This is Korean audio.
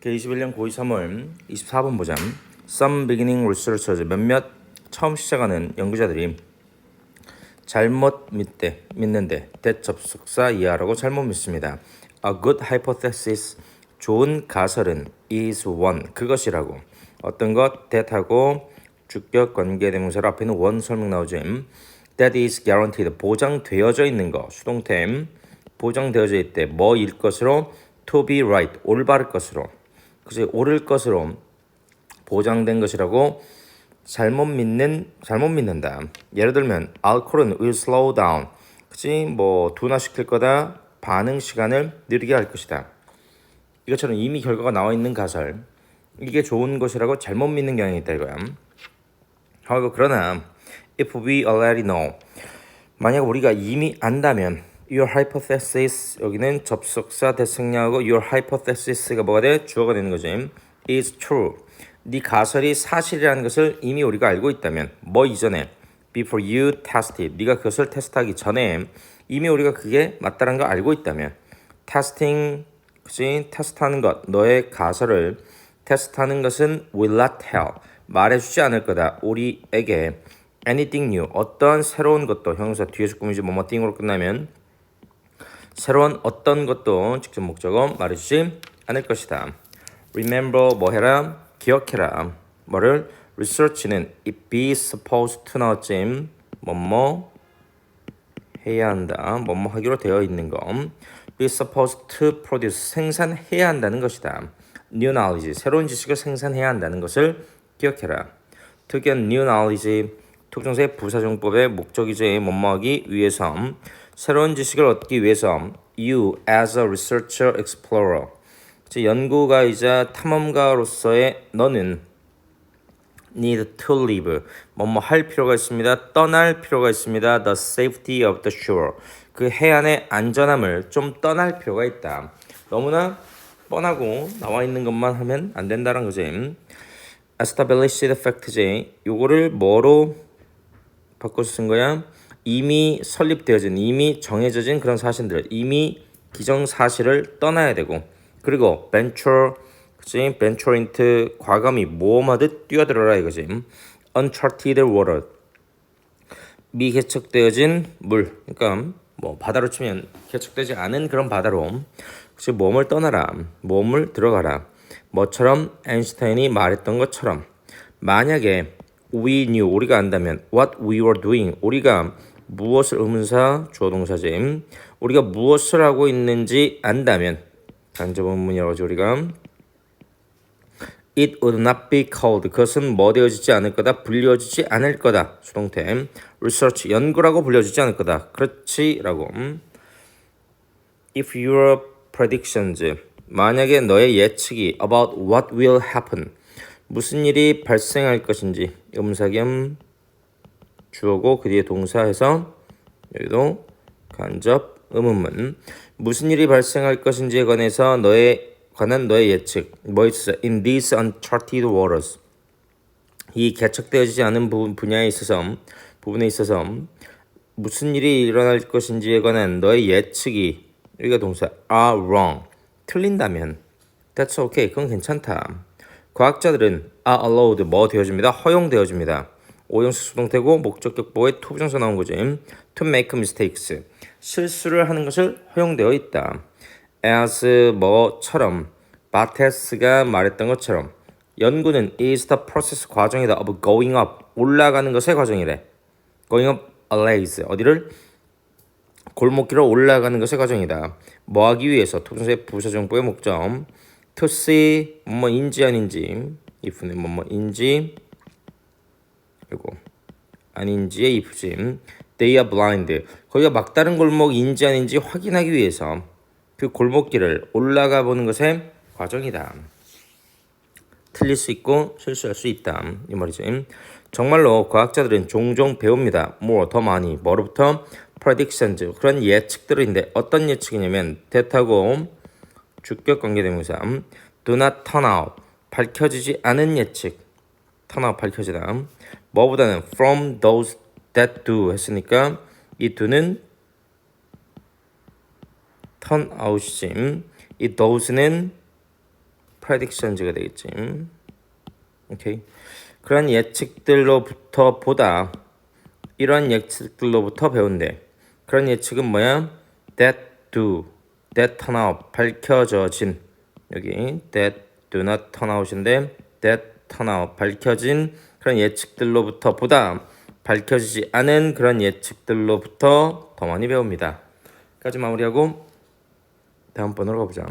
2021년 고2 3월 24번 보자. Some beginning researchers 몇몇 처음 시작하는 연구자들이 잘못 믿대 믿는데 that 접속사 이하라고 잘못 믿습니다. A good hypothesis 좋은 가설은 is one 그것이라고 어떤 것 that하고 주격 관계 대명사로 앞에는 one 설명 나오죠. That is guaranteed 보장되어져 있는 거 수동태 보장되어져 있대 뭐일 것으로 to be right 올바를 것으로 그지 옳을 것으로 보장된 것이라고 잘못 믿는 잘못 믿는다. 예를 들면 알코올은 will slow down. 그지 뭐 둔화시킬 거다. 반응 시간을 느리게 할 것이다. 이것처럼 이미 결과가 나와 있는 가설 이게 좋은 것이라고 잘못 믿는 경향이 있다 이거야. 하고 그러나 if we already know 만약 우리가 이미 안다면 your hypothesis 여기는 접속사 대승량하고 your hypothesis가 뭐가 돼? 주어가 되는 거지. is true. 네 가설이 사실이라는 것을 이미 우리가 알고 있다면 뭐 이전에 before you test it 네가 그것을 테스트하기 전에 이미 우리가 그게 맞다는 걸 알고 있다면 테스팅 그지 테스트하는 것 너의 가설을 테스트하는 것은 will not tell 말해주지 않을 거다 우리에게 anything new 어떤 새로운 것도 형용사 뒤에서 꾸미지 뭐뭐 띵으로 끝나면 새로운 어떤 것도 직접 목적어 말해주지 않을 것이다. Remember 뭐 해라? 기억해라. 뭐를? research는 it be supposed to 나왔지. 뭐뭐 해야 한다. 뭐뭐 하기로 되어 있는 거. be supposed to produce 생산해야 한다는 것이다. new knowledge 새로운 지식을 생산해야 한다는 것을 기억해라. 특이한 new knowledge 특정사의 부사정법의 목적이제 뭐뭐하기 위해서 새로운 지식을 얻기 위해서 you as a researcher explorer 즉 연구가이자 탐험가로서의 너는 need to leave 뭐뭐 할 필요가 있습니다. 떠날 필요가 있습니다. the safety of the shore 그 해안의 안전함을 좀 떠날 필요가 있다. 너무나 뻔하고 나와 있는 것만 하면 안 된다는 거지. established fact지 요거를 뭐로 바꿔서 쓴 거야? 이미 설립되어진 이미 정해져진 그런 사실들 이미 기정 사실을 떠나야 되고 그리고 venture 그치? into 과감히 모험하듯 뛰어들어라 이거지. uncharted water. 미개척되어진 물. 그러니까 뭐 바다로 치면 개척되지 않은 그런 바다로. 그치? 모험을 떠나라. 모험을 들어가라. 뭐처럼 아인슈타인이 말했던 것처럼 만약에 we knew 우리가 안다면 what we were doing 우리가 무엇을 의문사? 주어 동사지 우리가 무엇을 하고 있는지 안다면 간접문문이라고 하죠 우리가. It would not be called 그것은 뭐 되어지지 않을 거다 불려지지 않을 거다. 수동태 research 연구라고 불려지지 않을 거다. 그렇지라고. If your predictions 만약에 너의 예측이 about what will happen 무슨 일이 발생할 것인지 음사 겸 주어고 그 뒤에 동사해서 여기도 간접 의문문. 무슨 일이 발생할 것인지에 관해서 너의 관한 너의 예측. 뭐 있어? In these uncharted waters. 이 개척되어지지 않은 부분 분야에 있어서 부분에 있어서 무슨 일이 일어날 것인지에 관한 너의 예측이 여기가 동사 are wrong. 틀린다면. That's okay. 그건 괜찮다. 과학자들은 are allowed 뭐 되어줍니다? 허용되어줍니다 오형식 수동태고 목적격보에 to 부정사 나온 거지. To make mistakes. 실수를 하는 것을 허용되어 있다. As 뭐처럼. 바테스가 말했던 것처럼. 연구는 is the process 과정이다 of going up 올라가는 것의 과정이래. Going up a ladder 어디를? 골목길을 올라가는 것의 과정이다. 뭐 하기 위해서? 토종사의 부사 정보의 목적. To see 뭐인지 아닌지. If는 뭐뭐인지 그리고 아닌지의 if지 they are blind 거기가 막다른 골목인지 아닌지 확인하기 위해서 그 골목길을 올라가 보는 것의 과정이다. 틀릴 수 있고 실수할 수 있다. 이 말이지. 정말로 과학자들은 종종 배웁니다. more 더 많이 뭐로부터 predictions 그런 예측들인데 어떤 예측이냐면 대타고 주격 관계대명사 do not turn out 밝혀지지 않은 예측 out 밝혀지다. 뭐보다는 from those that do 했으니까 이 do는 turn out이지 이 those는 predictions가 되겠지. 오케이. 그런 예측들로부터 보다 이런 예측들로부터 배운대. 그런 예측은 뭐야? That do, that turn out 밝혀져진 여기 that do not turn out인데 that out 밝혀진 그런 예측들로부터 보다 밝혀지지 않은 그런 예측들로부터 더 많이 배웁니다. 까지 마무리하고 다음 번으로 가보자.